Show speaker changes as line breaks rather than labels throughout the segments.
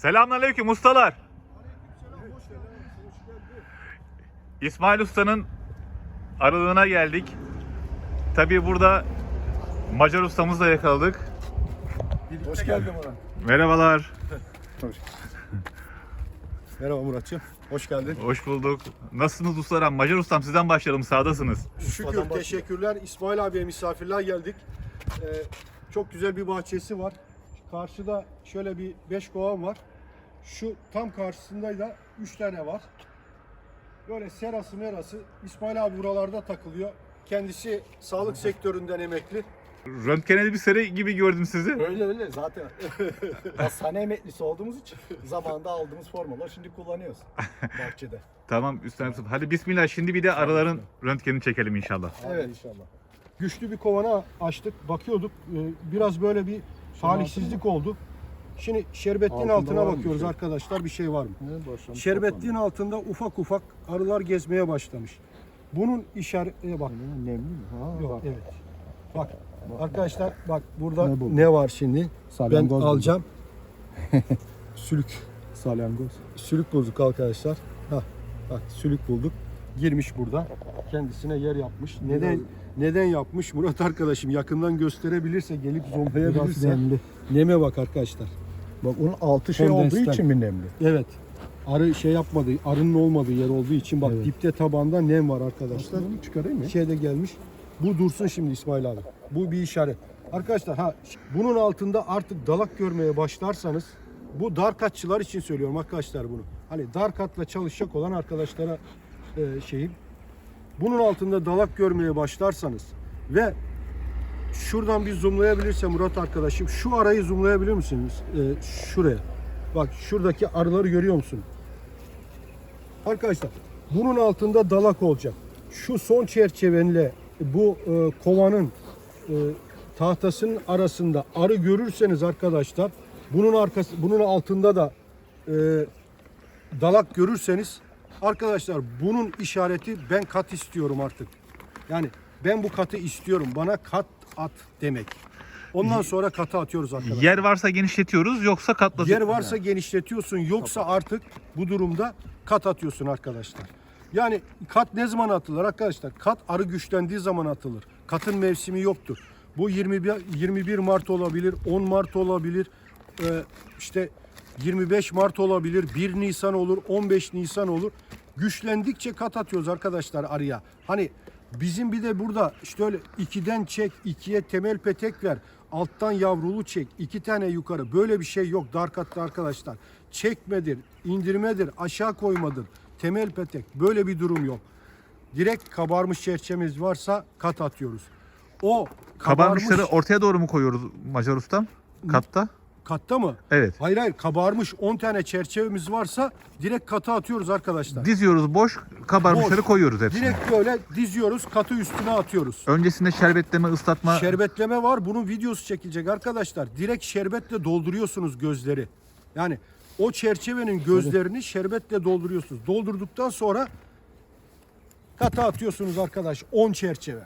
Selamünaleyküm ustalar. İsmail Usta'nın aralığına geldik. Tabii burada Macar ustamızla yakaladık.
Hoş geldin Murat.
Merhabalar.
Merhaba Muratçım. Hoş geldin.
Hoş bulduk. Nasılsınız ustalar? Macar ustam sizden başlayalım. Sağdasınız.
Şükür, teşekkürler. İsmail abiye misafirler geldik. Ee, çok güzel bir bahçesi var. Karşıda şöyle bir 5 kovan var. Şu tam karşısında da 3 tane var. Böyle serası merası. İsmail abi buralarda takılıyor. Kendisi sağlık sektöründen emekli.
Röntgeneli bir seri gibi gördüm sizi.
Öyle öyle zaten hastane emeklisi olduğumuz için zamanında aldığımız formalar şimdi kullanıyoruz bahçede.
Tamam üstten tutup. Hadi bismillah şimdi bir de araların röntgenini çekelim inşallah.
Evet.
inşallah.
Güçlü bir kovana açtık. Bakıyorduk. Ee, Biraz böyle bir talihsizlik oldu. Şimdi şerbetliğin altına
bir
bakıyoruz
şey?
arkadaşlar bir şey var mı?
Ne
Şerbetliğin altında ufak ufak arılar gezmeye başlamış. Bunun işaretine bak.
Nemli mi? Ha,
Yok,
bak.
evet. Bak arkadaşlar bak burada
Ne
ne,
bu?
var şimdi?
Salyangoz
ben alacağım. sülük.
Salyangoz.
Sülük bulduk arkadaşlar. Hah, bak sülük bulduk. Girmiş burada. Kendisine yer yapmış. Neden neden yapmış? Murat arkadaşım yakından gösterebilirse gelip zoomlayabilirse.
nemli.
Neme bak arkadaşlar.
Bak onun altı şey
Kondensten.
olduğu için mi nemli?
Evet. Arı şey yapmadığı, arının olmadığı yer olduğu için bak
Evet.
dipte tabanda nem var arkadaşlar.
Bunu çıkarayım mı?
Şeyde gelmiş. Bu dursun şimdi İsmail abi. Bu bir işaret. Arkadaşlar ha bunun altında artık dalak görmeye başlarsanız bu dar katçılar için söylüyorum arkadaşlar bunu. Hani dar katla çalışacak olan arkadaşlara şeyim. Bunun altında dalak görmeye başlarsanız ve şuradan bir zoomlayabilirse Murat arkadaşım şu arayı zoomlayabilir misiniz? E, şuraya. Bak şuradaki arıları görüyor musun? Arkadaşlar bunun altında dalak olacak. Şu son çerçevenle bu e, kovanın e, tahtasının arasında arı görürseniz arkadaşlar bunun arkası bunun altında da e, dalak görürseniz arkadaşlar bunun işareti ben kat istiyorum artık. Yani ben bu katı istiyorum. Bana kat at demek. Ondan sonra katı atıyoruz arkadaşlar.
Yer varsa genişletiyoruz yoksa katlatıyoruz.
Yer varsa genişletiyorsun yoksa artık bu durumda kat atıyorsun arkadaşlar. Yani kat ne zaman atılır arkadaşlar? Kat arı güçlendiği zaman atılır. Katın mevsimi yoktur. Bu 21, 21 Mart olabilir, 10 Mart olabilir, e, işte 25 Mart olabilir, 1 Nisan olur, 15 Nisan olur. Güçlendikçe kat atıyoruz arkadaşlar arıya. Hani bizim bir de burada işte öyle 2'den çek, 2'ye temel petek ver, alttan yavrulu çek, iki tane yukarı. Böyle bir şey yok dar katta arkadaşlar. Çekmedir, indirmedir, aşağı koymadır, temel petek. Böyle bir durum yok. Direkt kabarmış çerçevemiz varsa kat atıyoruz. O kabarmış
Kabarmışları ortaya doğru mu koyuyoruz Macar ustam? Katta?
Katta mı?
Evet.
Hayır hayır kabarmış 10 tane çerçevemiz varsa direkt kata atıyoruz arkadaşlar.
Diziyoruz boş, kabarmışları
Boş.
koyuyoruz hepsini.
Direkt böyle diziyoruz katı üstüne atıyoruz.
Öncesinde şerbetleme, ıslatma.
Şerbetleme var. Bunun videosu çekilecek arkadaşlar. Direkt şerbetle dolduruyorsunuz gözleri. Yani o çerçevenin gözlerini şerbetle dolduruyorsunuz. Doldurduktan sonra kata atıyorsunuz arkadaş 10 çerçeve.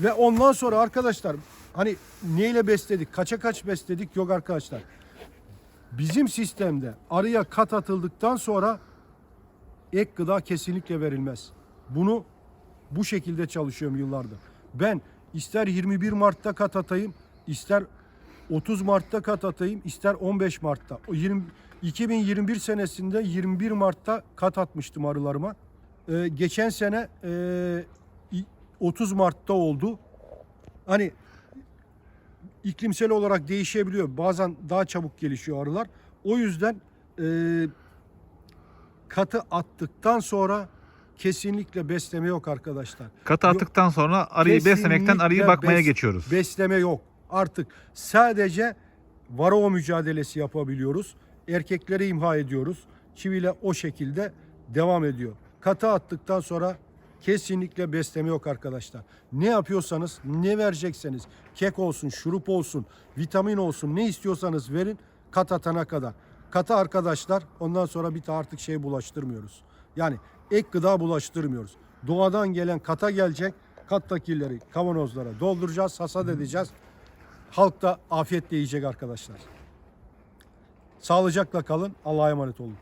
Ve ondan sonra arkadaşlar hani neyle besledik? Kaça kaç besledik? Yok arkadaşlar. Bizim sistemde arıya kat atıldıktan sonra ek gıda kesinlikle verilmez. Bunu bu şekilde çalışıyorum yıllardır. Ben ister 21 Mart'ta kat atayım, ister 30 Mart'ta kat atayım, ister 15 Mart'ta. O 20, 2021 senesinde 21 Mart'ta kat atmıştım arılarıma. Ee, geçen sene e, 30 Mart'ta oldu. Hani iklimsel olarak değişebiliyor. Bazen daha çabuk gelişiyor arılar. O yüzden e, katı attıktan sonra kesinlikle besleme yok arkadaşlar.
Katı attıktan sonra arıyı beslemekten arıyı bakmaya
bes-
geçiyoruz.
Besleme yok. Artık sadece varroa mücadelesi yapabiliyoruz. Erkekleri imha ediyoruz. Çiviyle o şekilde devam ediyor. Katı attıktan sonra kesinlikle besleme yok arkadaşlar. Ne yapıyorsanız, ne verecekseniz, kek olsun, şurup olsun, vitamin olsun, ne istiyorsanız verin kat atana kadar. Katı arkadaşlar ondan sonra bir de artık şey bulaştırmıyoruz. Yani ek gıda bulaştırmıyoruz. Doğadan gelen kata gelecek. Kattakileri kavanozlara dolduracağız, hasat edeceğiz. Halk da afiyetle yiyecek arkadaşlar. Sağlıcakla kalın. Allah'a emanet olun.